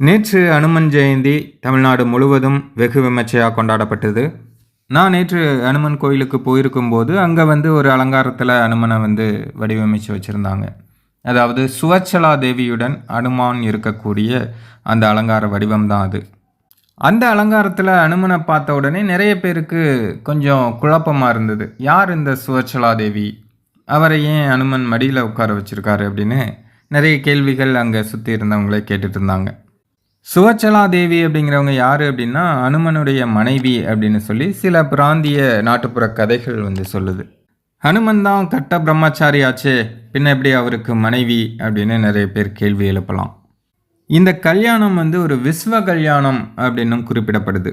நேற்று அனுமன் ஜெயந்தி தமிழ்நாடு முழுவதும் வெகு விமர்சையாக கொண்டாடப்பட்டது. நான் நேற்று அனுமன் கோயிலுக்கு போயிருக்கும்போது அங்கே வந்து ஒரு அலங்காரத்தில் அனுமனை வந்து வடிவமைச்சு வச்சுருந்தாங்க. அதாவது சுவச்சலா தேவியுடன் அனுமான் இருக்கக்கூடிய அந்த அலங்கார வடிவம் தான் அது. அந்த அலங்காரத்தில் அனுமனை பார்த்த உடனே நிறைய பேருக்கு கொஞ்சம் குழப்பமாக இருந்தது. யார் இந்த சுவச்சலா தேவி? அவரை ஏன் அனுமன் மடியில் உட்கார வச்சுருக்காரு அப்படின்னு நிறைய கேள்விகள் அங்கே சுற்றி இருந்தவங்களே கேட்டுட்டு இருந்தாங்க. சுவச்சலா தேவி அப்படிங்கிறவங்க யார் அப்படின்னா அனுமனுடைய மனைவி அப்படின்னு சொல்லி சில பிராந்திய நாட்டுப்புற கதைகள் வந்து சொல்லுது. ஹனுமன் தான் கட்ட பிரம்மச்சாரி ஆச்சே பின்ன எப்படி அவருக்கு மனைவி அப்படின்னு நிறைய பேர் கேள்வி எழுப்பலாம். இந்த கல்யாணம் வந்து ஒரு விஸ்வ கல்யாணம் அப்படின்னும் குறிப்பிடப்படுது.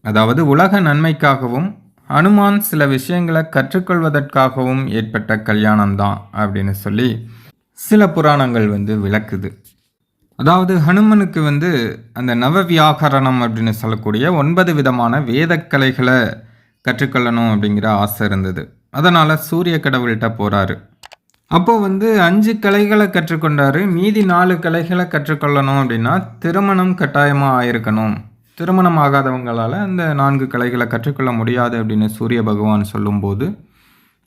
அதாவது உலக நன்மைக்காகவும் அனுமான் சில விஷயங்களை கற்றுக்கொள்வதற்காகவும் ஏற்பட்ட கல்யாணம் தான் அப்படின்னு சொல்லி சில புராணங்கள் வந்து விளக்குது. அதாவது ஹனுமனுக்கு வந்து அந்த நவவியாகரணம் அப்படின்னு சொல்லக்கூடிய ஒன்பது விதமான வேதக்கலைகளை கற்றுக்கொள்ளணும் அப்படிங்கிற ஆசை இருந்தது. அதனால் சூரிய கடவுள்கிட்ட போகிறாரு அப்போது வந்து அஞ்சு கலைகளை கற்றுக்கொண்டாரு. மீதி நாலு கலைகளை கற்றுக்கொள்ளணும் அப்படின்னா திருமணம் கட்டாயமாக ஆயிருக்கணும். திருமணம் ஆகாதவங்களால் அந்த நான்கு கலைகளை கற்றுக்கொள்ள முடியாது அப்படின்னு சூரிய பகவான் சொல்லும்போது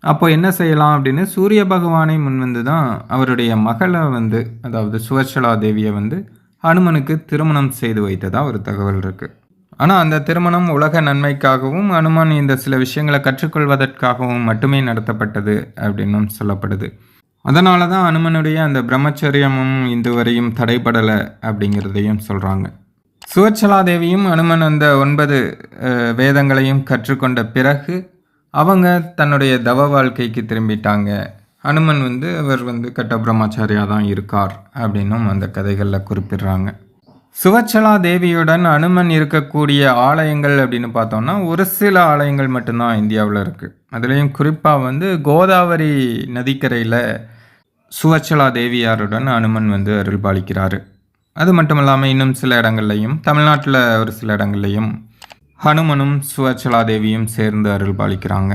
அப்போ என்ன செய்யலாம் அப்படின்னு சூரிய பகவானை முன்வந்து தான் அவருடைய மகளை வந்து அதாவது சுவர்ச்சலா தேவியை வந்து ஹனுமனுக்கு திருமணம் செய்து வைத்ததாக ஒரு தகவல் இருக்குது ஆனால் அந்த திருமணம் உலக நன்மைக்காகவும் அனுமன் இந்த சில விஷயங்களை கற்றுக்கொள்வதற்காகவும் மட்டுமே நடத்தப்பட்டது அப்படின்னும் சொல்லப்படுது. அதனால தான் அனுமனுடைய அந்த பிரம்மச்சரியமும் இந்து வரையும் தடைபடலை அப்படிங்கிறதையும் சொல்கிறாங்க சுவர்ச்சலா தேவியும் அனுமன் அந்த ஒன்பது வேதங்களையும் கற்றுக்கொண்ட பிறகு அவங்க தன்னுடைய தவ வாழ்க்கைக்கு திரும்பிட்டாங்க. அனுமன் வந்து அவர் வந்து கட்டபிரமாச்சாரியாக தான் இருக்கார் அப்படின்னும் அந்த கதைகளில் குறிப்பிடுறாங்க. சுவச்சலா தேவியுடன் அனுமன் இருக்கக்கூடிய ஆலயங்கள் அப்படின்னு பார்த்தோம்னா ஒரு சில ஆலயங்கள் மட்டும்தான் இந்தியாவில் இருக்குது அதுலேயும் குறிப்பாக வந்து கோதாவரி நதிக்கரையில் சுவச்சலா தேவியாருடன் அனுமன் வந்து அருள் பாலிக்கிறாரு அது மட்டும் இல்லாமல் இன்னும் சில இடங்கள்லையும் தமிழ்நாட்டில் ஒரு சில இடங்கள்லையும் ஹனுமனும் சுவச்சலா தேவியும் சேர்ந்து அருள் பாலிக்கிறாங்க